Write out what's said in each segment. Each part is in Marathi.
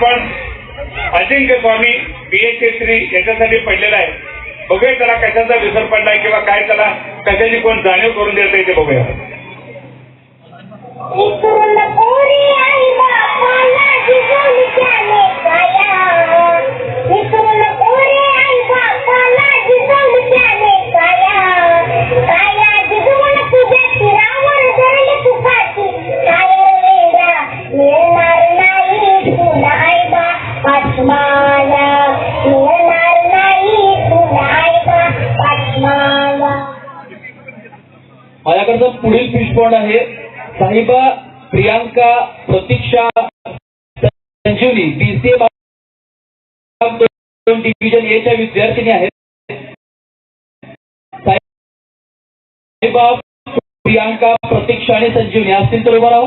पण अजिंक्य स्वामी बी श्री याच्यासाठी पडलेला आहे बघूया त्याला कशाचा विसर पडलाय किंवा काय त्याला कशाची कोण जाणीव करून देत आहे ते बघूया. बापाची मिळणार नाही माझ्याकडचं पुढील फिश पॉइंट आहे. साहिबा प्रियांका प्रतीक्षा संजीवनी बीसीए डिव्हिजन एच्या विद्यार्थिनी आहेत. साहिबा प्रियांका प्रतीक्षा आणि संजीवनी असतील तर उभा राहू.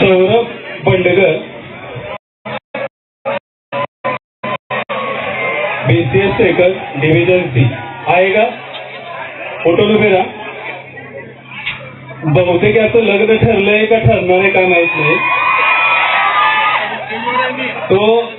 सौरभ बंडगर. बीसीएस ट्रेकर डिव्हिजन सी आहे का? फोटो उभे बहुतेक याचं लग्न ठरलंय का ठरणार आहे का माहीत नाही. तो